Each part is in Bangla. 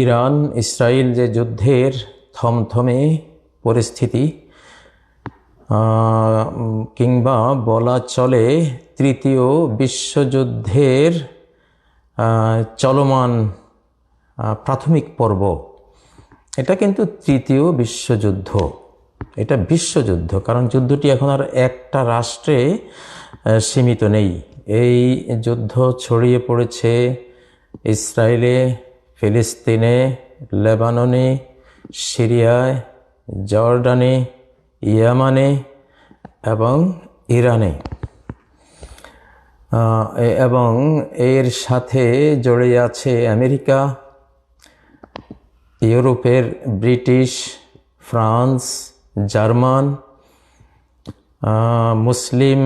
ইরান ইসরায়েল যে যুদ্ধের থমথমে পরিস্থিতি কিংবা বলা চলে তৃতীয় বিশ্বযুদ্ধের চলমান প্রাথমিক পর্ব। এটা কিন্তু তৃতীয় বিশ্বযুদ্ধ। এটা বিশ্বযুদ্ধ, কারণ যুদ্ধটি এখন আর একটা রাষ্ট্রে সীমিত নেই। এই যুদ্ধ ছড়িয়ে পড়েছে ইসরায়েলে ফিলিস্তিনে, লেবাননে, সিরিয়ায়, জর্ডানে, ইয়ামানে এবং ইরানে। এবং এর সাথে জড়িয়ে আছে আমেরিকা, ইউরোপের ব্রিটিশ, ফ্রান্স, জার্মান মুসলিম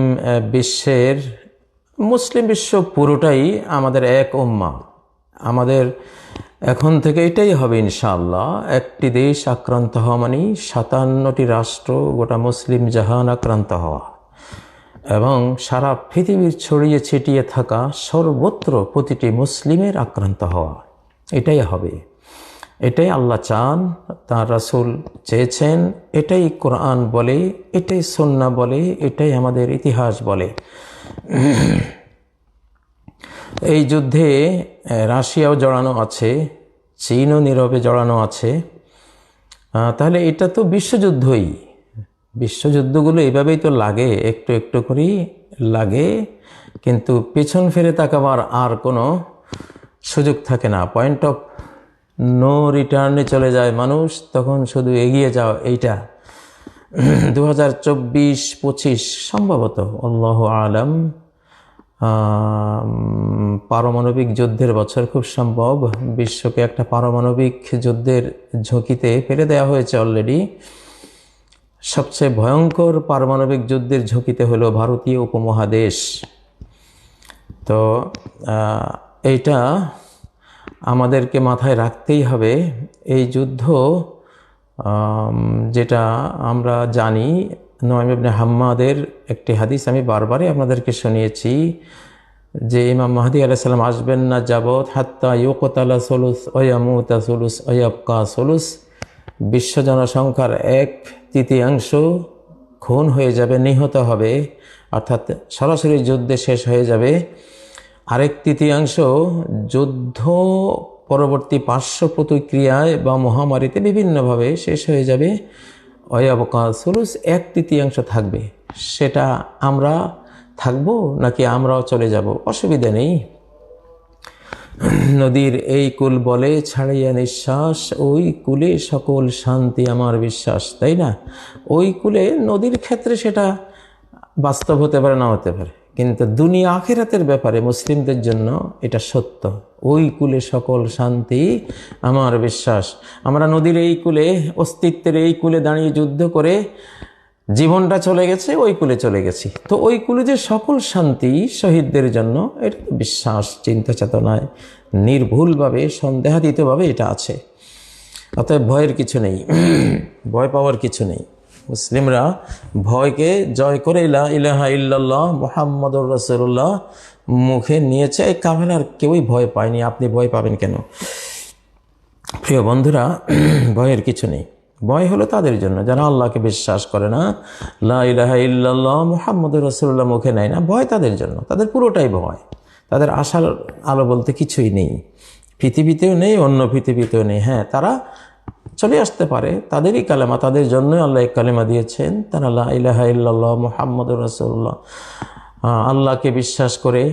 বিশ্বের, মুসলিম বিশ্ব পুরোটাই আমাদের এক উম্মা। আমাদের এখন থেকে এটাই হবে ইনশাআল্লাহ। একটি দেশ আক্রান্ত হওয়া মানে সাতান্নটি রাষ্ট্র, গোটা মুসলিম জাহান আক্রান্ত হওয়া। এবং সারা পৃথিবীর ছড়িয়ে ছিটিয়ে থাকা সর্বত্র প্রতিটি মুসলিমের আক্রান্ত হওয়া। এটাই হবে। এটাই আল্লাহ চান, তার রাসুল চেয়েছেন, এটাই কোরআন বলে, এটাই সন্না বলে, এটাই আমাদের ইতিহাস বলে। এই যুদ্ধে রাশিয়াও জড়ানো আছে, চীনও নীরবে জড়ানো আছে। তাহলে এটা তো বিশ্বযুদ্ধই। বিশ্বযুদ্ধগুলো এভাবেই তো লাগে, একটু একটু করেই লাগে, কিন্তু পেছন ফিরে তাকাবার আর কোনো সুযোগ থাকে না। পয়েন্ট অফ নো রিটার্নে চলে যায় মানুষ, তখন শুধু এগিয়ে যাও, এইটা। দু হাজার চব্বিশ পঁচিশ, সম্ভবত, আল্লাহ আলম পারমাণবিক যুদ্ধের বছর খুব সম্ভব। বিশ্বকে একটা পারমাণবিক যুদ্ধের ঝুঁকিতে ফেলে দেওয়া হয়েছে অলরেডি সবচেয়ে ভয়ঙ্কর পারমাণবিক যুদ্ধের ঝুঁকিতে হলো ভারতীয় উপমহাদেশ। তো এইটা আমাদেরকে মাথায় রাখতেই হবে। এই যুদ্ধ যেটা আমরা জানি নয় ইবনে হাম্মাদের একটি হাদিস আমি বারবারই আপনাদেরকে শুনিয়েছি যে ইমাম মাহাদি আলাইসাল্লাম আসবেন না যাবৎ হাত্তা ইউকতালা সলুস অয়ামুতা সলুস অয়াবকা সলুস। বিশ্ব জনসংখ্যার এক তৃতীয়াংশ খুন হয়ে যাবে, নিহত হবে, অর্থাৎ সরাসরি যুদ্ধে শেষ হয়ে যাবে। আরেক তৃতীয়াংশ যুদ্ধ পরবর্তী পার্শ্ব প্রতিক্রিয়ায় বা মহামারীতে বিভিন্নভাবে শেষ হয়ে যাবে। অয়াবকা সুলুস এক তৃতীয়াংশ থাকবে। সেটা আমরা থাকব নাকি আমরাও চলে যাব? অসুবিধা নেই। নদীর এই কুল বলে ছাড়াইয়া নিঃশ্বাস, ওই কুলে সকল শান্তি আমার বিশ্বাস, তাই না? ওই কুলে নদীর ক্ষেত্রে সেটা বাস্তব হতে পারে, না হতে পারে। কিন্তু দুনিয়া আখেরাতের ব্যাপারে মুসলিমদের জন্য এটা সত্য। ওই কুলে সকল শান্তি আমার বিশ্বাস। আমরা নদীর এই কুলে, অস্তিত্বের এই কুলে দাঁড়িয়ে যুদ্ধ করে জীবনটা চলে গেছে, ওই কুলে চলে গেছি। তো ওই কুলে যে সকল শান্তি শহীদদের জন্য, এটা বিশ্বাস, চিন্তা চেতনায় নির্ভুলভাবে, সন্দেহাতীতভাবে এটা আছে। অতএব ভয়ের কিছু নেই। ভয় পাওয়ার কিছু নেই। মুসলিমরা ভয়কে জয় করে ইলা ইলাহা ইল্লাল্লাহ মোহাম্মদুর রসুল্লাহ মুখে নিয়েছে, এই কাফেলার কেউই ভয় পায়নি। আপনি ভয় পাবেন কেন? প্রিয় বন্ধুরা, ভয়ের কিছু নেই। ভয় হলো তাদের জন্য। যারা আল্লাহকে বিশ্বাস করে না, লা ইলাহা ইল্লাল্লাহ মুহাম্মদুর রসুল্লাহ মুখে নেয় না, ভয় তাদের জন্য। তাদের পুরোটাই ভয়। তাদের আশার আলো বলতে কিছুই নেই। পৃথিবীতেও নেই, অন্য পৃথিবীতেও নেই। হ্যাঁ তারা চলে আসতে পারে, তাদেরই কালেমা, তাদের জন্যই আল্লাহ এক কালেমা দিয়েছেন। তারা লা ইলাহা ইল্লাল্লাহ মুহাম্মদুর রসুল্লাহ আল্লাহকে বিশ্বাস করে,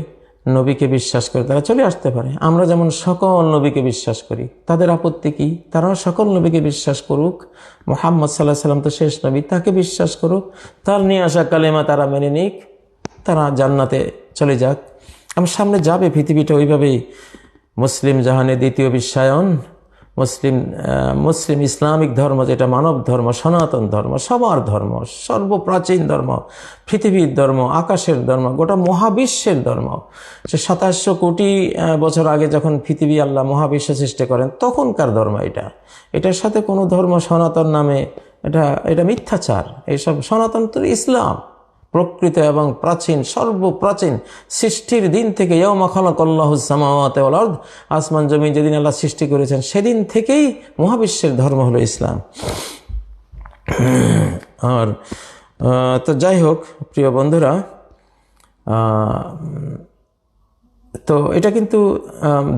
নবীকে বিশ্বাস করে তারা চলে আসতে পারে। আমরা যেমন সকল নবীকে বিশ্বাস করি, তাদের আপত্তি কি? তারাও সকল নবীকে বিশ্বাস করুক। মোহাম্মদ সাল্লাহ সাল্লাম তো শেষ নবী, তাকে বিশ্বাস করুক। তার নিয়ে আসা কালেমা তারা মেনে নিক, তারা জান্নাতে চলে যাক। আমার সামনে যাবে পৃথিবীটা ওইভাবেই। মুসলিম জাহানের দ্বিতীয় বিশ্বায়ন। মুসলিম মুসলিম ইসলামিক ধর্ম যেটা মানব ধর্ম, সনাতন ধর্ম, সবার ধর্ম, সর্বপ্রাচীন ধর্ম, পৃথিবীর ধর্ম, আকাশের ধর্ম, গোটা মহাবিশ্বের ধর্ম। সে সাতাশশো কোটি বছর আগে যখন পৃথিবী আল্লাহ মহাবিশ্ব সৃষ্টি করেন, তখনকার ধর্ম এটা। এটার সাথে কোনো ধর্ম সনাতন নামে, এটা এটা মিথ্যাচার। এইসব সনাতন তো ইসলাম। প্রকৃত এবং প্রাচীন, সর্বপ্রাচীন সৃষ্টির দিন থেকে ইয়মাখালাকল্লাহুসামাওয়াত আসমান জমি যেদিন আল্লাহ সৃষ্টি করেছেন, সেদিন থেকেই মহাবিশ্বের ধর্ম হলো ইসলাম। আর তো যাই হোক, প্রিয় বন্ধুরা তো এটা কিন্তু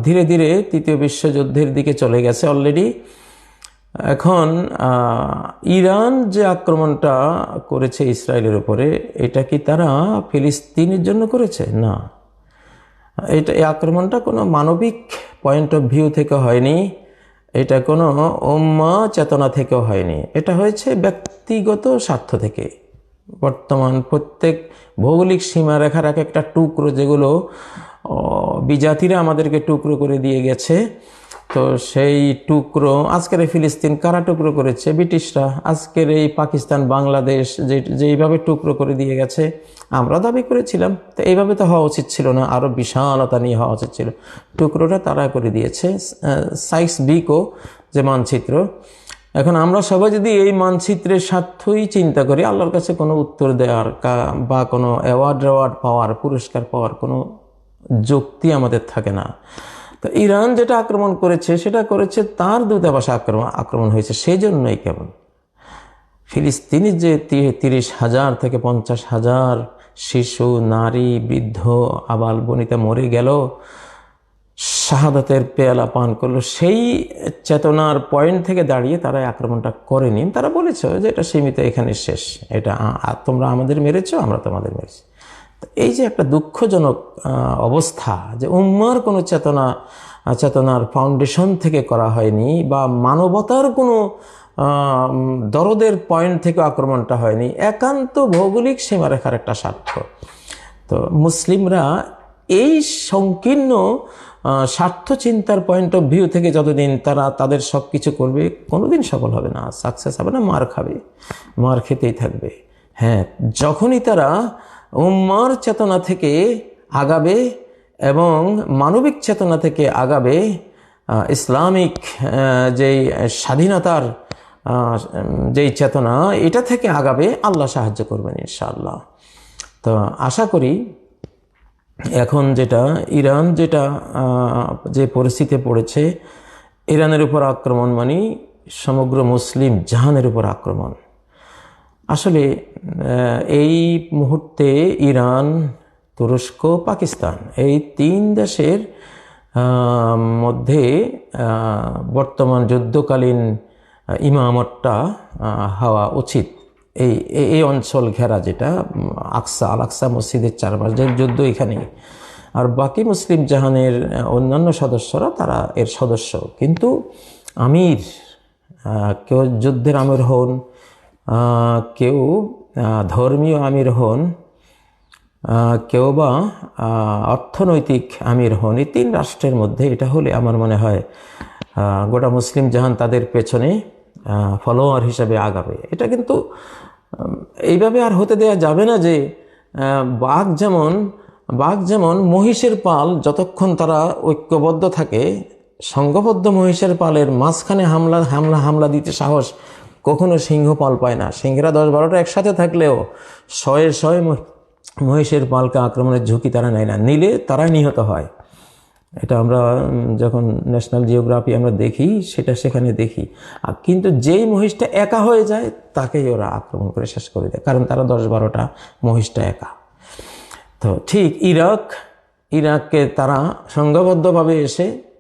ধীরে ধীরে তৃতীয় বিশ্বযুদ্ধের দিকে চলে গেছে অলরেডি এখন ইরান যে আক্রমণটা করেছে ইসরায়েলের উপরে, এটা কি তারা ফিলিস্তিনের জন্য করেছে? না। এটা, এই আক্রমণটা কোনো মানবিক পয়েন্ট অফ ভিউ থেকে হয়নি, এটা কোনো ওম্মা চেতনা থেকেও হয়নি, এটা হয়েছে ব্যক্তিগত স্বার্থ থেকে। বর্তমান প্রত্যেক ভৌগোলিক সীমারেখার এক একটা টুকরো যেগুলো বিজাতিরা আমাদেরকে টুকরো করে দিয়ে গেছে তো সেই টুকরো, আজকের এই ফিলিস্তিন কারা টুকরো করেছে? ব্রিটিশরা। আজকের এই পাকিস্তান, বাংলাদেশ যে, যেইভাবে টুকরো করে দিয়ে গেছে, আমরা দাবি করেছিলাম। তো এইভাবে তো হওয়া উচিত ছিল না আরও বিশালতা নিয়ে হওয়া উচিত ছিল। টুকরোটা তারা করে দিয়েছে। সাইক্স বিকো যে মানচিত্র। এখন আমরা সবাই যদি এই মানচিত্রের স্বার্থই চিন্তা করি, আল্লাহর কাছে কোনো উত্তর দেওয়ার বা কোনো অ্যাওয়ার্ড অ্যাওয়ার্ড পাওয়ার, পুরস্কার পাওয়ার কোনো যুক্তি আমাদের থাকে না। তো ইরান যেটা আক্রমণ করেছে, সেটা করেছে তার দূতাবাসে আক্রমণ আক্রমণ হয়েছে সেই জন্যই কেবল। ফিলিস্তিনি যে তিরিশ হাজার থেকে পঞ্চাশ হাজার শিশু, নারী, বৃদ্ধ, আবাল বনিতা মরে গেল, শাহাদাতের পেয়ালা পান করল, সেই চেতনার পয়েন্ট থেকে দাঁড়িয়ে তারা আক্রমণটা করেনি। তারা বলেছে যে এটা সীমিত, এখানে শেষ। এটা তোমরা আমাদের মেরেছো, আমরা তোমাদের মেরেছি। এই যে একটা দুঃখজনক অবস্থা যে উম্মার কোনো চেতনা চেতনার ফাউন্ডেশন থেকে করা হয়নি বা মানবতার কোনো দরদের পয়েন্ট থেকে আক্রমণটা হয়নি, একান্ত ভৌগোলিক সীমারেখার একটা স্বার্থ। তো মুসলিমরা এই সংকীর্ণ স্বার্থ চিন্তার পয়েন্ট অফ ভিউ থেকে যতদিন তারা তাদের সব কিছু করবে, কোনোদিন সফল হবে না সাকসেস হবে না, মার খাবে, মার খেতেই থাকবে। হ্যাঁ যখনই তারা উম্মার চেতনা থেকে আগাবে এবং মানবিক চেতনা থেকে আগাবে ইসলামিক যেই স্বাধীনতার যেই চেতনা, এটা থেকে আগাবে, আল্লাহ সাহায্য করবেন ইনশাআল্লাহ। তো আশা করি এখন যেটা, ইরান যেটা যে পরিস্থিতিতে পড়েছে, ইরানের উপর আক্রমণ মানে সমগ্র মুসলিম জাহানের উপর আক্রমণ। আসলে এই মুহূর্তে ইরান, তুরস্ক, পাকিস্তান এই তিন দেশের মধ্যে বর্তমান যুদ্ধকালীন ইমামতটা হওয়া উচিত। এই, এই- অঞ্চল ঘেরা যেটা আকসা, আল আকসা মসজিদের চারপাশ যে যুদ্ধ এখানে আর বাকি মুসলিম জাহানের অন্যান্য সদস্যরা তারা এর সদস্য। কিন্তু আমির কেউ যুদ্ধের আমির হন কেউ ধর্মীয় আমির হন কেউ বা অর্থনৈতিক আমির হন, এই তিন রাষ্ট্রের মধ্যে এটা হলে আমার মনে হয় গোটা মুসলিম জাহান তাদের পেছনে ফলোয়ার হিসাবে আগাবে। এটা কিন্তু এইভাবে আর হতে দেওয়া যাবে না যে বাঘ যেমন বাঘ যেমন মহিষের পাল যতক্ষণ তারা ঐক্যবদ্ধ থাকে সংঘবদ্ধ মহিষের পালের মাঝখানে হামলা হামলা হামলা দিতে সাহস কখনো সিংহ পাল পায় না। সিংহরা দশ বারোটা একসাথে থাকলেও শয়ে শয়ে মহিষের পালকে আক্রমণের ঝুঁকি তারা নেয় না। নিলে তারাই নিহত হয়। এটা আমরা যখন ন্যাশনাল জিওগ্রাফি আমরা দেখি, সেটা সেখানে দেখি। আর কিন্তু যেই মহিষটা একা হয়ে যায়, তাকেই ওরা আক্রমণ করে শেষ করে দেয়। কারণ তারা দশ বারোটা মহিষটা একা। তো ঠিক ইরাক, ইরাককে তারা সংঘবদ্ধভাবে এসে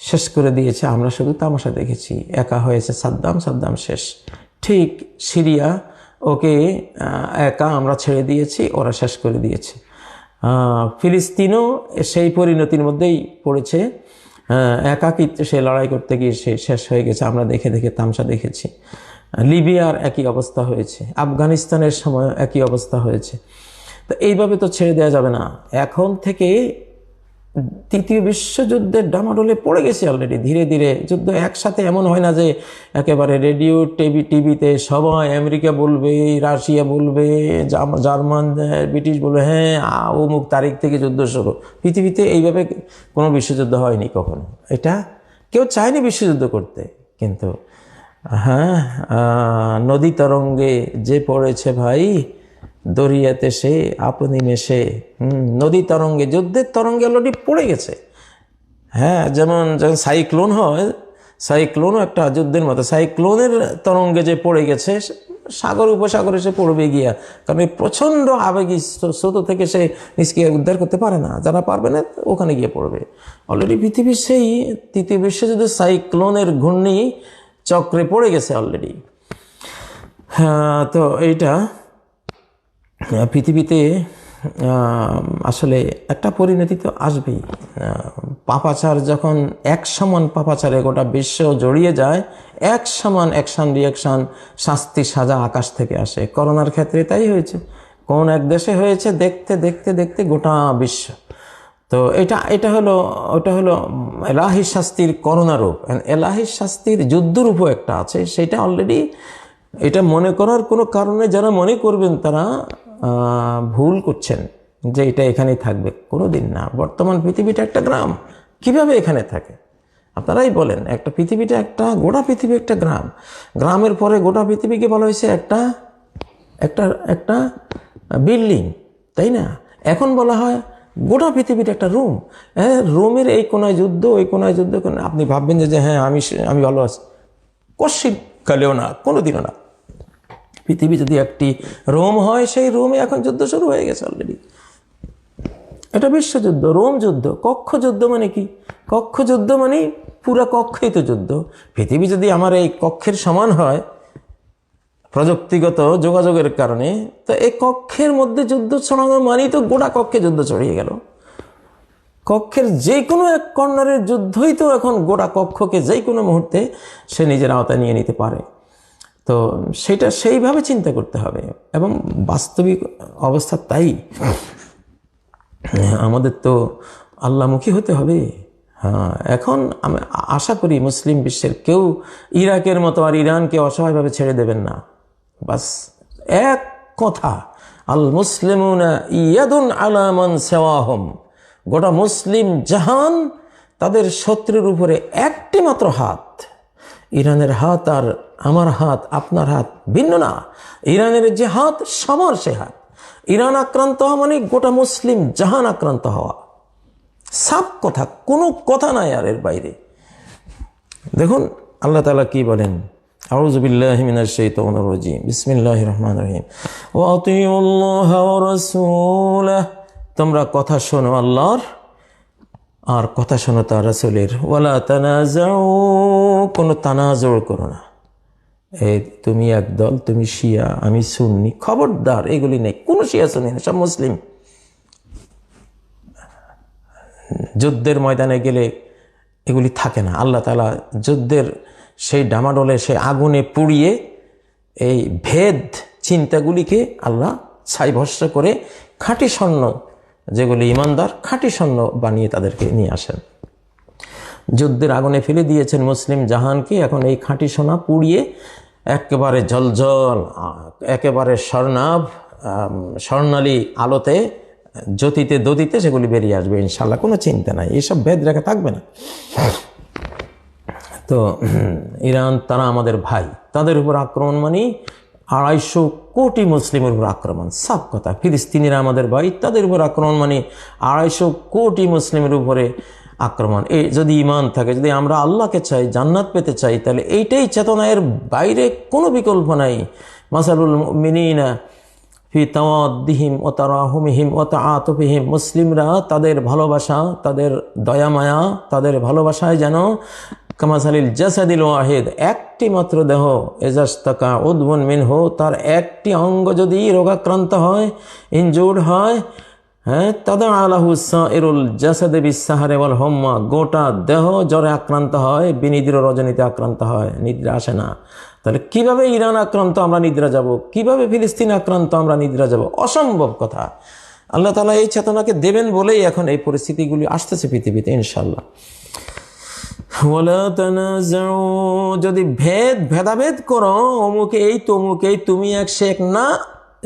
শেষ করে দিয়েছে, আমরা শুধু তামাশা দেখেছি। একা হয়েছে সাদ্দাম সাদ্দাম শেষ। ঠিক সিরিয়া, ওকে একা আমরা ছেড়ে দিয়েছি, ওরা শেষ করে দিয়েছে। ফিলিস্তিনও সেই পরিণতির মধ্যেই পড়েছে। একাকিত্বে সে লড়াই করতে গিয়ে সে শেষ হয়ে গেছে, আমরা দেখে দেখে তামসা দেখেছি। লিবিয়ার একই অবস্থা হয়েছে, আফগানিস্তানের সময় একই অবস্থা হয়েছে। তো এইভাবে তো ছেড়ে দেওয়া যাবে না। এখন থেকে তৃতীয় বিশ্বযুদ্ধের ডামাডোলে পড়ে গেছে অলরেডি ধীরে ধীরে যুদ্ধ একসাথে এমন হয় না যে একেবারে রেডিও টিভি টিভিতে সবাই আমেরিকা বলবে, রাশিয়া বলবে জার্মান ব্রিটিশ বলবে হ্যাঁ অমুক তারিখ থেকে যুদ্ধ শুরু। পৃথিবীতে এইভাবে কোনো বিশ্বযুদ্ধ হয়নি কখনো। এটা কেউ চায়নি বিশ্বযুদ্ধ করতে, কিন্তু হ্যাঁ নদী তরঙ্গে যে পড়েছে ভাই দরিয়াতে সে, আপনি মেশে নদী তরঙ্গে, যুদ্ধের তরঙ্গে অলরেডি পড়ে গেছে। হ্যাঁ যেমন যখন সাইক্লোন হয়, সাইক্লোনও একটা যুদ্ধের মতো, সাইক্লোনের তরঙ্গে যে পড়ে গেছে, সাগর, উপসাগরে সে পড়বে গিয়া, কারণ এই প্রচণ্ড আবেগী স্রো- স্রোত থেকে সে নিজকে উদ্ধার করতে পারে না, যারা পারবে না, ওখানে গিয়ে পড়বে। অলরেডি পৃথিবীর সেই তৃতীয় বিশ্বযুদ্ধ সাইক্লোনের ঘূর্ণি চক্রে পড়ে গেছে অলরেডি। হ্যাঁ তো এইটা পৃথিবীতে আসলে একটা পরিণতি তো আসবেই। পাপাচার যখন এক সমান পাপাচারে গোটা বিশ্ব জড়িয়ে যায়, এক সমান অ্যাকশন রিয়াকশন শাস্তি সাজা আকাশ থেকে আসে। করোনার ক্ষেত্রে তাই হয়েছে। কোন এক দেশে হয়েছে দেখতে দেখতে দেখতে গোটা বিশ্ব। তো এটা এটা হলো, ওটা হলো এলাহি শাস্তির করোনা রূপ। এলাহি শাস্তির যুদ্ধরূপও একটা আছে। সেটা অলরেডি এটা মনে করার কোনো কারণে যারা মনে করবেন তারা ভুল করছেন যে এটা এখানেই থাকবে। কোনো দিন না। বর্তমান পৃথিবীটা একটা গ্রাম। কীভাবে এখানে থাকে? আপনারাই বলেন, একটা পৃথিবীটা একটা, গোটা পৃথিবী একটা গ্রাম। গ্রামের পরে গোটা পৃথিবীকে বলা হয়েছে একটা একটা একটা বিল্ডিং, তাই না? এখন বলা হয় গোটা পৃথিবীর একটা রুম। হ্যাঁ রুমের এই কোনায় যুদ্ধ, ওই কোনায় যুদ্ধ। আপনি ভাববেন যে হ্যাঁ আমি আমি ভালো আছি। কশিন কালেও না কোনো দিনও না। পৃথিবী যদি একটি রোম হয়, সেই রোমে এখন যুদ্ধ শুরু হয়ে গেছে অলরেডি এটা বিশ্বযুদ্ধ, রোম যুদ্ধ। কক্ষ যুদ্ধ মানে কি? কক্ষ যুদ্ধ মানে পুরা কক্ষই তো যুদ্ধ। পৃথিবী যদি আমার এই কক্ষের সমান হয়, প্রযুক্তিগত যোগাযোগের কারণে, তো এই কক্ষের মধ্যে যুদ্ধ ছড়ানো মানেই তো গোটা কক্ষে যুদ্ধ ছড়িয়ে গেল। কক্ষের যে কোনো এক কর্নারের যুদ্ধই তো এখন গোটা কক্ষকে যে কোনো মুহূর্তে সে নিজের আওতায় নিয়ে নিতে পারে। তো সেটা সেইভাবে চিন্তা করতে হবে এবং বাস্তবিক অবস্থা তাই। আমাদের তো আল্লামুখী হতে হবে। হ্যাঁ এখন আমি আশা করি মুসলিম বিশ্বের কেউ ইরাকের মতো আর ইরানকে অসহায়ভাবে ছেড়ে দেবেন না। বাস এক কথা, আল মুসলিমুন ইয়াদুন আলামান সেওয়াহম। গোটা মুসলিম জাহান তাদের শত্রুর উপরে একটি মাত্র হাত। ইরানের হাত আর আমার হাত, আপনার হাত ভিন্ন না। ইরানের যে হাত সবার সে হাত। ইরান আক্রান্ত হওয়া মানে গোটা মুসলিম জাহান আক্রান্ত হওয়া। সাপ কথা, কোনো কথা নাই আর এর বাইরে। দেখুন, আল্লাহ তালা কি বলেন? বিসমিল্লাহির রহমানির রহিম। তোমরা কথা শোনো আল্লাহর, আর কথা শোনো তার রাসূলের। ওয়ালা তানাজাউ কোনো তানাজুর করো না। এই তুমি একদল তুমি শিয়া, আমি সুন্নি, খবরদার, এগুলি নেই। কোনো শিয়া সুন্নি না, সব মুসলিম। যুদ্ধের ময়দানে গেলে এগুলি থাকে না। আল্লাহ তালা যুদ্ধের সেই ডামাডোলে, সেই আগুনে পুড়িয়ে এই ভেদ চিন্তাগুলিকে আল্লাহ ছাই ভস্য করে খাঁটি স্বর্ণ, যেগুলি ইমানদার, খাঁটি স্বর্ণ বানিয়ে তাদেরকে নিয়ে আসেন। যুদ্ধের আগুনে ফেলে দিয়েছেন মুসলিম জাহানকে। এখন এই খাঁটি সোনা পুড়িয়ে একেবারে জলজল একেবারে স্বর্ণাভ স্বর্ণালী আলোতে, জ্যোতিতে দতিতে সেগুলি বেরিয়ে আসবে ইনশাল্লাহ কোনো চিন্তা নাই এইসব ভেদ রেখা থাকবে না। তো, ইরান, তারা আমাদের ভাই, তাদের উপর আক্রমণ মানে আড়াইশো কোটি মুসলিমের উপর আক্রমণ, সব কথা। ফিলিস্তিনিরা আমাদের ভাই, তাদের উপর আক্রমণ মানে আড়াইশো কোটি মুসলিমের উপরে আক্রমণ। এই যদি ইমান থাকে, যদি আমরা আল্লাহকে চাই, জান্নাত পেতে চাই, তাহলে এইটাই চেতনা এর বাইরে কোনো বিকল্প নাই। মাসালুল মিনিনা ফি তাওয়াদ্দিহিম ও তারাহুমিহিম ও তাআতুফিহিম। মুসলিমরা তাদের ভালোবাসা, তাদের দয়া মায়া, তাদের ভালোবাসায় যেন কামাসালিল জাসাদিল ওয়াহিদ, একটি মাত্র দেহ এজাস্তাকা উদ্বন মিনহ, তার একটি অঙ্গ যদি রোগাক্রান্ত হয়, ইনজুর্ড হয় হ্যাঁ তাদের আলাহুসা এরুল জাসাদে বিসাহারে বল হোম্মা, গোটা দেহ জ্বরে আক্রান্ত হয় বিনিদ্র রজনীতে আক্রান্ত হয়, নিদ্রা আসে না। তাহলে কীভাবে ইরান আক্রান্ত আমরা নিদ্রা যাব? কীভাবে ফিলিস্তিন আক্রান্ত আমরা নিদ্রা যাব? অসম্ভব কথা। আল্লাহ তালা এই চেতনাকে দেবেন বলেই এখন এই পরিস্থিতিগুলি আসতেছে পৃথিবীতে ইনশাল্লাহ যদি ভেদ, ভেদাভেদ করো, অমুকে এই, তমুকে তুমি এক সে এক না,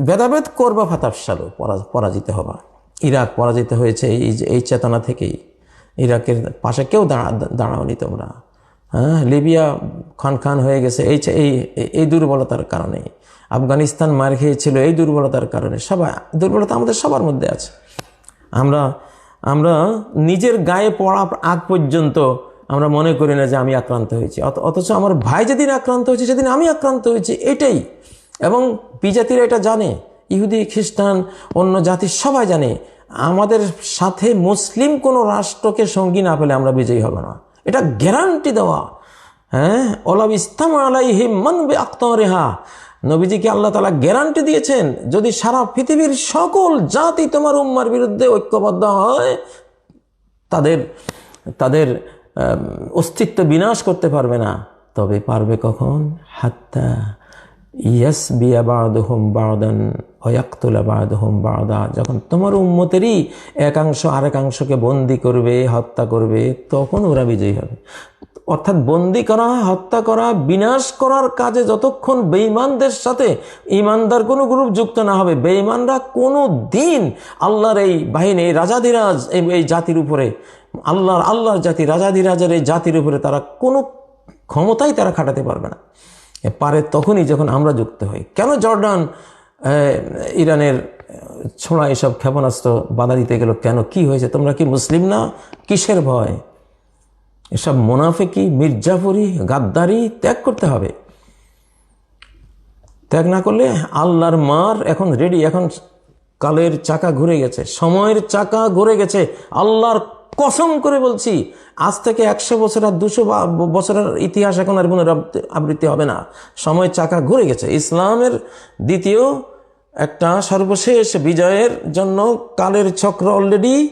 ভেদাভেদ করবা ফাতাফসালো পরাজিত হবা। ইরাক পরাজিত হয়েছে এই এই চেতনা থেকেই। ইরাকের পাশে কেউ দাঁড়া, দাঁড়াওনি তোমরা। হ্যাঁ লিবিয়া খান খান হয়ে গেছে। এই এই এই দুর্বলতার কারণে। আফগানিস্তান মার খেয়েছিল এই দুর্বলতার কারণে। সবাই, দুর্বলতা আমাদের সবার মধ্যে আছে। আমরা আমরা নিজের গায়ে পড়া আগ পর্যন্ত আমরা মনে করি না যে আমি আক্রান্ত হয়েছি। অথ- অথচ আমার ভাই যেদিন আক্রান্ত হয়েছে, সেদিন আমি আক্রান্ত হয়েছি। এটাই। এবং বিজাতিরা এটা জানে। ইহুদি, খ্রিস্টান, অন্য জাতির সবাই জানে, আমাদের সাথে মুসলিম কোনো রাষ্ট্রকে সঙ্গী না পেলে আমরা বিজয়ী হব না। এটা গ্যারান্টি দেওয়া। হ্যাঁ? ওলাব ইস্তাম আলাই হিমান বে আক্তরেহা নবীজিকে আল্লাহ তালা গ্যারান্টি দিয়েছেন, যদি সারা পৃথিবীর সকল জাতি তোমার উম্মার বিরুদ্ধে ঐক্যবদ্ধ হয়, তাদের তাদের অস্তিত্ব বিনাশ করতে পারবে না। তবে পারবে কখন? হাত্তা ইয়াস বিয়া বাড়দহম বাড়দান অয়াক্তুলা বাড়দহম বাড়দা যখন তোমার উম্মতেরই একাংশ আরেকাংশকে বন্দি করবে, হত্যা করবে, তখন ওরা বিজয়ী হবে। অর্থাৎ বন্দি করা, হত্যা করা, বিনাশ করার কাজে যতক্ষণ বেঈমানদের সাথে ইমানদার কোনো গ্রুপ যুক্ত না হবে, বেঈমানরা কোনো দিন আল্লাহর এই বাহিনী, এই রাজাধিরাজ এই জাতির উপরে, আল্লাহর আল্লাহর জাতি, রাজাধিরাজের এই জাতির উপরে তারা কোনো ক্ষমতাই তারা খাটাতে পারবে না। পারে তখনই যখন আমরা যুক্ত হই। কেন জর্ডান ইরানের ছোঁড়া এসব ক্ষেপণাস্ত্র বাধা দিতে গেল? কেন? কি হয়েছে? তোমরা কি মুসলিম না? কিসের ভয়? এসব মোনাফেকি মির্জাফরি গাদ্দারি ত্যাগ করতে হবে। ত্যাগ না করলে আল্লাহর মার এখন রেডি এখন কালের চাকা ঘুরে গেছে। সময়ের চাকা ঘুরে গেছে। আল্লাহর কসম করে বলছি, আজ থেকে একশো বছর আর দুশো বছরের ইতিহাস এখন আর পুনরাবৃত্তি হবে না। সময়ের চাকা ঘুরে গেছে। ইসলামের দ্বিতীয় একটা সর্বশেষ বিজয়ের জন্য কালের চক্র অলরেডি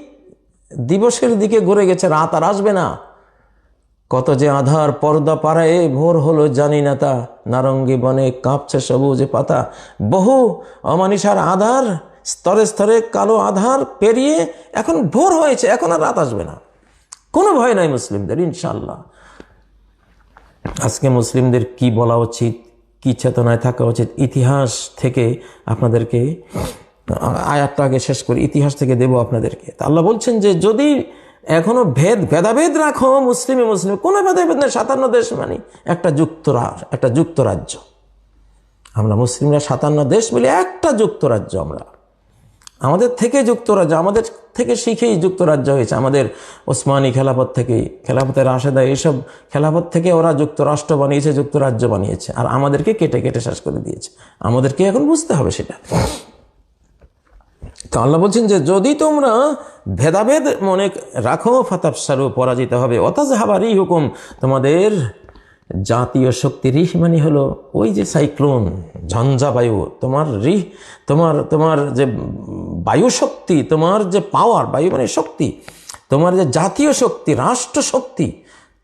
দিবসের দিকে ঘুরে গেছে। রাত আর আসবে না। কত যে আধার পর্দা পাড়ায় ভোর হলো, জানি না তা। নারঙ্গি বনে কাঁপছে সবুজ পাতা। বহু অমানিসার আধার স্তরে স্তরে কালো আধার পেরিয়ে এখন ভোর হয়েছে, এখন আর রাত আসবে না। কোনো ভয় নাই মুসলিমদের ইনশাল্লাহ আজকে মুসলিমদের কি বলা উচিত, কি চেতনায় থাকা উচিত? ইতিহাস থেকে আপনাদেরকে, আয়াতটা আগে শেষ করি, ইতিহাস থেকে দেব আপনাদেরকে। আল্লাহ বলছেন যে, যদি এখনও ভেদ, ভেদাভেদ রাখো, মুসলিমে মুসলিম, কোনো ভেদাভেদ নেই, সাতান্ন দেশ মানে একটা যুক্তরাষ্ট্র একটা যুক্তরাজ্য। আমরা মুসলিমরা সাতান্ন দেশ মিলে একটা যুক্তরাজ্য আমরা। আমাদের থেকে যুক্তরাজ্য, আমাদের থেকে শিখেই যুক্তরাজ্য হয়েছে। আমাদের ওসমানী খেলাপথ থেকেই খেলাপথের রাশেদা এইসব খেলাপথ থেকে ওরা যুক্তরাষ্ট্র বানিয়েছে, যুক্তরাজ্য বানিয়েছে। আর আমাদেরকে কেটে কেটে শেষ করে দিয়েছে। আমাদেরকে এখন বুঝতে হবে সেটা। তো আল্লাহ বলছেন যে, যদি তোমরা ভেদাভেদ মনে রাখো, ফাতাবসারু, পরাজিত হবে। অতাজ হাবারই হুকুম তোমাদের জাতীয় শক্তি রিহ মানে হলো ওই যে সাইক্লোন, ঝঞ্ঝা বায়ু, তোমার রিহ, তোমার তোমার যে বায়ু শক্তি, তোমার যে পাওয়ার বায়ু মানে শক্তি, তোমার যে জাতীয় শক্তি, রাষ্ট্র শক্তি,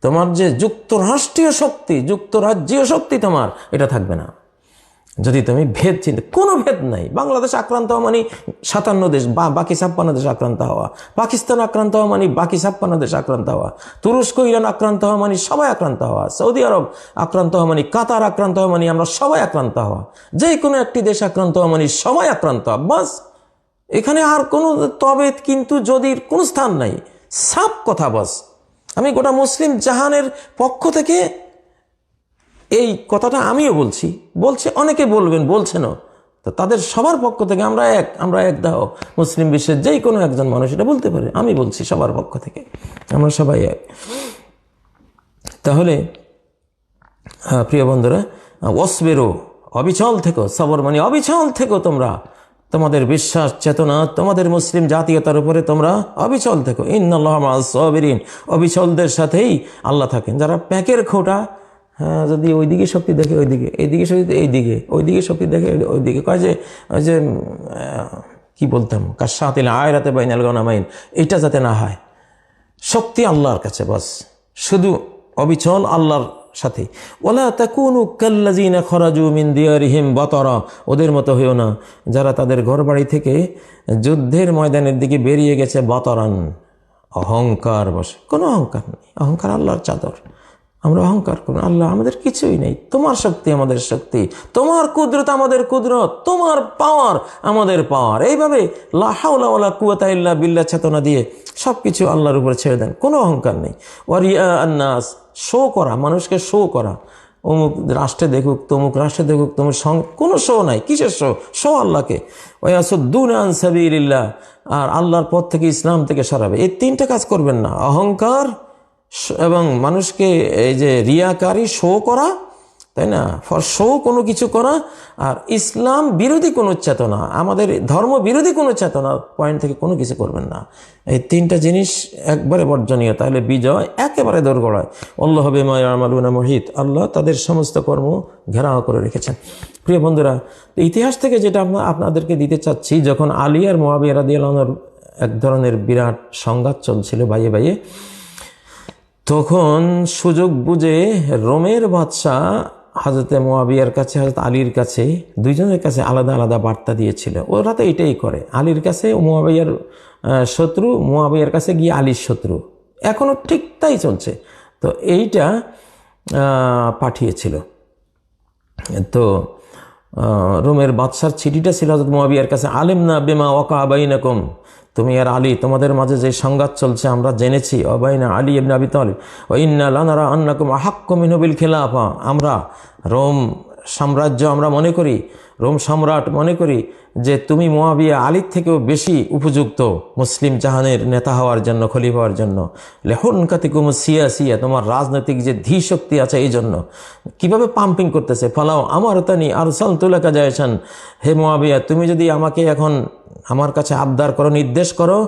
তোমার যে যুক্তরাষ্ট্রীয় শক্তি, যুক্তরাজ্যীয় শক্তি তোমার, এটা থাকবে না। যদি তুমি ভেদ চিন্তা, কোনো ভেদ নাই। বাংলাদেশ আক্রান্ত হওয়া মানে সাতান্ন দেশ বা বাকি ছাপ্পান্ন দেশ আক্রান্ত হওয়া। পাকিস্তান আক্রান্ত হওয়া মানে বাকি ছাপ্পান্ন দেশ আক্রান্ত হওয়া। তুরস্ক, ইরান আক্রান্ত হওয়া মানে সবাই আক্রান্ত হওয়া। সৌদি আরব আক্রান্ত হওয়া মানে কাতার আক্রান্ত হওয়া মানে আমরা সবাই আক্রান্ত হওয়া। যে কোনো একটি দেশ আক্রান্ত হওয়া মানে সবাই আক্রান্ত হওয়া। বাস, এখানে আর কোনো তবে কিন্তু যদি কোনো স্থান নাই। সাপ কথা, বাস। আমি গোটা মুসলিম জাহানের পক্ষ থেকে এই কথাটা আমিও বলছি। বলছে, অনেকে বলবেন বলছেনও তো তাদের সবার পক্ষ থেকে আমরা এক আমরা এক দাও। মুসলিম বিশ্বের যেই কোনো একজন মানুষ এটা বলতে পারে। আমি বলছি সবার পক্ষ থেকে। আমরা সবাই এক। তাহলে প্রিয় বন্ধুরা অসবেরো অবিচল থেকো, সবর মানে অবিচল থেকো তোমরা। তোমাদের বিশ্বাস, চেতনা, তোমাদের মুসলিম জাতীয়তার উপরে তোমরা অবিচল থেকো। ইন্নআল্লাহ সবিরিন। অবিচলদের সাথেই আল্লাহ থাকেন। যারা প্যাকের খোটা হ্যাঁ যদি ওইদিকে শক্তি দেখে, ওইদিকে, এইদিকে শক্তি এইদিকে, ওইদিকে শক্তি দেখে, ওইদিকে, কয় যে, ওই যে কি বলতাম কাশাতিল আয়রাতে বাইনাল গনামাইন, এইটা যাতে না হয়। শক্তি আল্লাহর কাছে, বাস। শুধু অবিচল আল্লাহর সাথে। ওলা তাকুনু কাল্লাজিনা খরাজু মিন দিয়ারিহিম বাতারা। ওদের মতো হইও না। যারা তাদের ঘরবাড়ি থেকে যুদ্ধের ময়দানের দিকে বেরিয়ে গেছে বাতারান। অহংকার বসে। কোনো অহংকার নেই। অহংকার আল্লাহর চাদর। আমরা অহংকার করব আল্লাহ আমাদের কিছুই নেই। তোমার শক্তি আমাদের শক্তি। তোমার কুদরত আমাদের কুদরত। তোমার পাওয়ার আমাদের পাওয়ার এইভাবে লাহাউলা কুয়াতা ইল্লা বিল্লা চেতনা দিয়ে সব কিছু আল্লাহর উপরে ছেড়ে দেন। কোনো অহংকার নেই। ওয়ারিয়া আন্নাস শো করা, মানুষকে শো করা। অমুক রাষ্ট্রে দেখুক, তমুক রাষ্ট্রে দেখুক, তমুক সং, কোনো শো নাই। কিসের শো শো আল্লাহকে। ওই আসুদ্দুন আনসাবিল্লাহ আর আল্লাহর পথ থেকে ইসলাম থেকে সরাবে। এই তিনটা কাজ করবেন না। অহংকার এবং মানুষকে এই যে রিয়াকারী শো করা, তাই না? ফর শো কোনো কিছু করা, আর ইসলাম বিরোধী কোনো চেতনা, আমাদের ধর্ম বিরোধী কোনো চেতনা পয়েন্ট থেকে কোনো কিছু করবেন না। এই তিনটা জিনিস একবারে বর্জনীয়, তাহলে বিজয় একেবারে দোরগড়ায়। আল্লাহ হবে মায়ামালুনা মহিত, আল্লাহ তাদের সমস্ত কর্ম ঘেরাও করে রেখেছেন। প্রিয় বন্ধুরা, ইতিহাস থেকে যেটা আমরা আপনাদেরকে দিতে চাচ্ছি, যখন আলী আর মোয়াবিয়া এক ধরনের বিরাট সংঘাত চলছিল বাইয়ে বাইয়ে তখন সুযোগ বুঝে রোমের বাদশাহ হাজরতে মোয়াবিয়ার কাছে, হাজরত আলীর কাছে, দুইজনের কাছে আলাদা আলাদা বার্তা দিয়েছিল। ওরা তো এটাই করে, আলীর কাছে মোয়াবিয়ার শত্রু, মোয়াবিয়ার কাছে গিয়ে আলীর শত্রু। এখনও ঠিক তাই চলছে। তো এইটা পাঠিয়েছিল। তো রোমের বাদশার চিঠিটা ছিল হজরত মোয়াবিয়ার কাছে আলিম না বেমা ওকা আবাইনাকুম তুমি আর আলী, তোমাদের মাঝে যে সংঘাত চলছে, আমরা জেনেছি। অবাইনা আলী ইবনে আবি তালিব, ও ইন্না লানারা আন্নাকুম আহাক্কুম মিনবিল খেলাফা। আমরা রোম সাম্রাজ্য আমরা মনে করি রোম সম্রাট মনে করি যে তুমি মোয়াবিয়া আলীর থেকেও বেশি উপযুক্ত মুসলিম জাহানের নেতা হওয়ার জন্য, খলিফা হওয়ার জন্য। লেহন কাতিকুম সিয়া সিয়া তোমার রাজনৈতিক যে ধী শক্তি আছে এই জন্য। কীভাবে পাম্পিং করতেছে? ফলাও আমার তানি আর তুলাকা যায়ছেন হে মোয়াবিয়া, তুমি যদি আমাকে এখন আমার কাছে আবদার করো, নির্দেশ করো,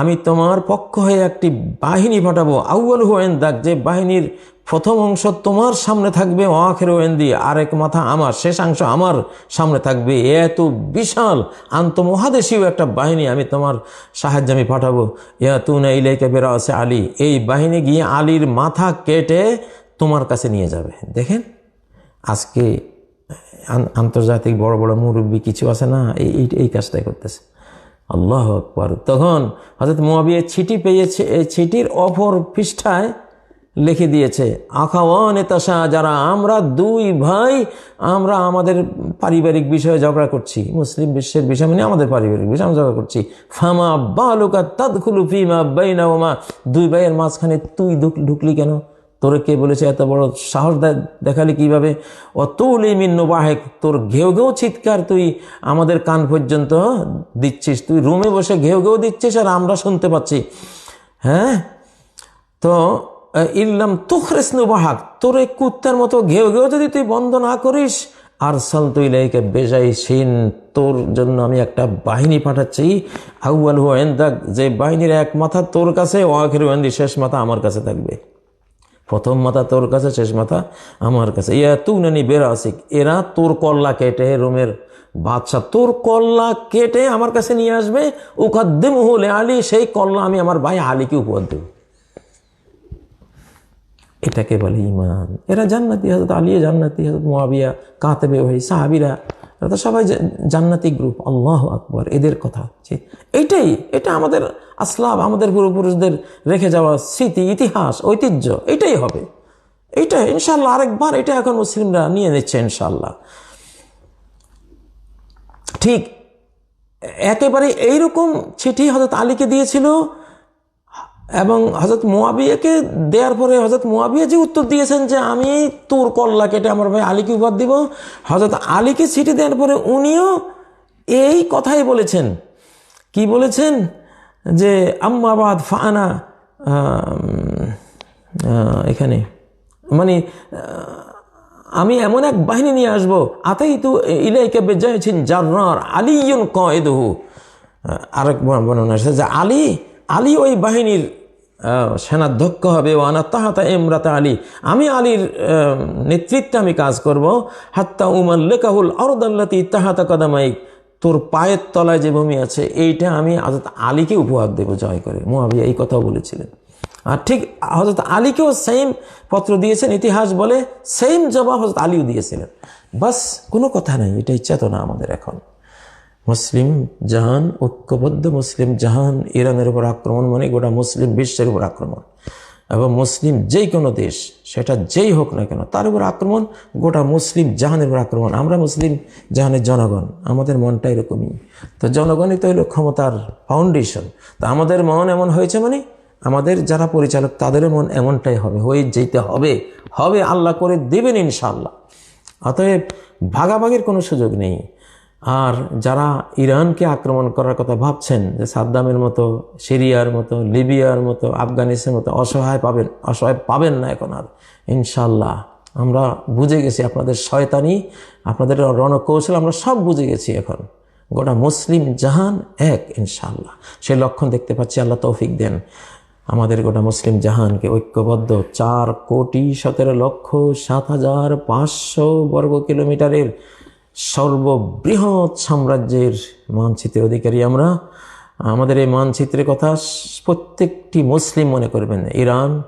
আমি তোমার পক্ষ হয়ে একটি বাহিনী পাঠাবো। আউ্য়াল হুয়েন দাগ যে বাহিনীর প্রথম অংশ তোমার সামনে থাকবে ওয়াখের ওয়েন্দি আরেক মাথা আমার শেষাংশ আমার সামনে থাকবে। এত বিশাল আন্তমহাদেশীয় একটা বাহিনী আমি তোমার সাহায্যে আমি পাঠাবো। ইয়া তুনা ইলাইকে বেরা আছে আলী। এই বাহিনী গিয়ে আলীর মাথা কেটে তোমার কাছে নিয়ে যাবে। দেখেন, আজকে আন- আন্তর্জাতিক বড় বড় মুরব্বী কিছু আছে না, এই এই- এই কাজটাই করতেছে। আল্লাহ আকবর। তখন হজরত মোয়াবিয়া ছিটি পেয়েছে এই ছিটির অপর পৃষ্ঠায় লিখে দিয়েছে, আখাওয়ান এতাশা যারা আমরা দুই ভাই, আমরা আমাদের পারিবারিক বিষয়ে ঝগড়া করছি। মুসলিম বিশ্বের বিষয় মানে আমাদের পারিবারিক বিষয়ে, আমরা ঝগড়া করছি। ফামা বালুকা তাদখুলু ফিমা বাইনা ওমা দুই ভাইয়ের মাঝখানে তুই ঢুকলি কেন? তোর কে বলেছে, এত বড় সাহস দেখালি কীভাবে? অতুল মিন্ন বাহেক তোর ঘেউ ঘেউ চিৎকার তুই আমাদের কান পর্যন্ত দিচ্ছিস। তুই রুমে বসে ঘেউ ঘেউ দিচ্ছিস আর আমরা শুনতে পাচ্ছি। হ্যাঁ? তো ইল্লাম তুখরেসনু বাহাক তোর এই কুত্তার মতো ঘেউ ঘেউ যদি তুই বন্ধ না করিস আর সাল তুই লাইকে বেজাই সিন তোর জন্য আমি একটা বাহিনী পাঠাচ্ছি। আউয়াল হুয়েন্দাক যে বাহিনীর এক মাথা তোর কাছে ওয়াখের ওয়েন্দি শেষ মাথা আমার কাছে থাকবে। প্রথম মাথা তোর কাছে, শেষ মাথা আমার কাছে। ইয়া তু নানি বেরাসিক, এরা তোর কল্লা কেটে রোমের বাদশাহ, তোর কল্লা কেটে আমার কাছে নিয়ে আসবে। উকাদ্দিম হলে আলী, সেই কল্লা আমি আমার ভাই আলীকে উপহার দেব। এটাকে বলে ইমান এরা জান্নাতি হজরত আলিয়া জান্নাতি হজরত মোয়াবিয়া কাতেবে ভাই, সাহাবিরা, এরা তো সবাই জান্নাতি গ্রুপ, আল্লাহ আকবর, এদের কথা। যে এইটাই এটা আমাদের আসলাম, আমাদের পূর্বপুরুষদের রেখে যাওয়া স্মৃতি, ইতিহাস, ঐতিহ্য, এটাই হবে। এইটা ইনশাল্লাহ আরেকবার, এটা এখন মুসলিমরা নিয়ে নিচ্ছে ইনশাল্লাহ ঠিক একেবারে এইরকম চিঠি হজরত আলীকে দিয়েছিল এবং হজরত মোয়াবিয়াকে দেওয়ার পরে হজরত মোয়াবিয়া যে উত্তর দিয়েছেন যে আমি তোর কল্লা কেটে আমার ভাই আলীকে উপহার দিব হজরত আলীকে চিঠি দেওয়ার পরে উনিও এই কথাই বলেছেন। কি বলেছেন? যে আম্মাবাদ ফানা এখানে মানে আমি এমন এক বাহিনী নিয়ে আসব আতাই তো ইলাইকে বেজাইছেন জার্রার আলিয়ন কয়েদহু। আরেক বর্ণনা আছে যে আলী আলী ওই বাহিনীর সেনাধ্যক্ষ হবে। ওয়ানা তাহাতা এমরাতা আলী। আমি আলীর নেতৃত্বে আমি কাজ করব। হাত্তা উমান উমাল্লেকাহুল আরদাল্লাতি তাহাতা কদামাইক। তোর পায়ের তলায় যে ভূমি আছে, এইটা আমি হজরত আলীকে উপহার দেবো জয় করে। মুয়াবিয়া এই কথাও বলেছিলেন। আর ঠিক হজরত আলীকেও সেম পত্র দিয়েছেন। ইতিহাস বলে সেম জবাব হজরত আলীও দিয়েছিলেন। বাস, কোনো কথা নেই। এটাই চেতনা আমাদের এখন। মুসলিম জাহান, ঐক্যবদ্ধ মুসলিম জাহান ইরানের উপর আক্রমণ মানে গোটা মুসলিম বিশ্বের উপর আক্রমণ। এবং মুসলিম যেই কোনো দেশ, সেটা যেই হোক না কেন, তার উপর আক্রমণ, গোটা মুসলিম জাহানের উপর আক্রমণ। আমরা মুসলিম জাহানের জনগণ, আমাদের মনটা এরকমই। তো জনগণই তো হলো ক্ষমতার ফাউন্ডেশন তো আমাদের মন এমন হয়েছে মানে আমাদের যারা পরিচালক, তাদেরও মন এমনটাই হবে, হয়ে যেতে হবে হবে আল্লাহ করে দেবেন ইনশাল্লাহ অতএব ভাগাভাগির কোনো সুযোগ নেই। আর যারা ইরানকে আক্রমণ করার কথা ভাবছেন, যে সাদ্দামের মতো, সিরিয়ার মতো, লিবিয়ার মতো, আফগানিস্তানের মতো অসহায় পাবেন অসহায় পাবেন না এখন আর। ইনশাল্লাহ আমরা বুঝে গেছি আপনাদের শয়তানি, আপনাদের রণকৌশল, আমরা সব বুঝে গেছি এখন। গোটা মুসলিম জাহান এক ইনশাল্লাহ সেই লক্ষণ দেখতে পাচ্ছি, আল্লাহ তৌফিক দেন। আমাদের গোটা মুসলিম জাহানকে ঐক্যবদ্ধ চার কোটি সতেরো লক্ষ সাত হাজার পাঁচশো বর্গ কিলোমিটারের সর্ববৃহৎ সাম্রাজ্যের মানচিত্রের অধিকারী আমরা। আমাদের এই মানচিত্রের কথা প্রত্যেকটি মুসলিম মনে করবেন। ইরান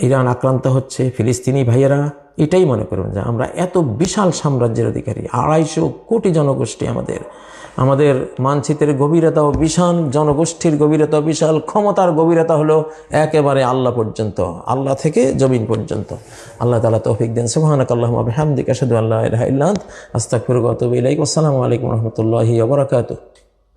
ইরান আক্রান্ত হচ্ছে, ফিলিস্তিনি ভাইয়েরা এটাই মনে করবেন যে আমরা এত বিশাল সাম্রাজ্যের অধিকারী, আড়াইশো কোটি জনগোষ্ঠী আমাদের। আমাদের মানচিত্রের গভীরতাও বিশাল জনগোষ্ঠীর গভীরতা বিশাল ক্ষমতার গভীরতা হলো একেবারে আল্লাহ পর্যন্ত, আল্লাহ থেকে জমিন পর্যন্ত। আল্লাহ তালা তৌফিক দেন। সুহানক আল্লাহ হামদিক আসাদু আল্লাহ ইলাইক। আসসালামু আলাইকুম রহমতুল্লাহি ওয়া বারাকাতুহু।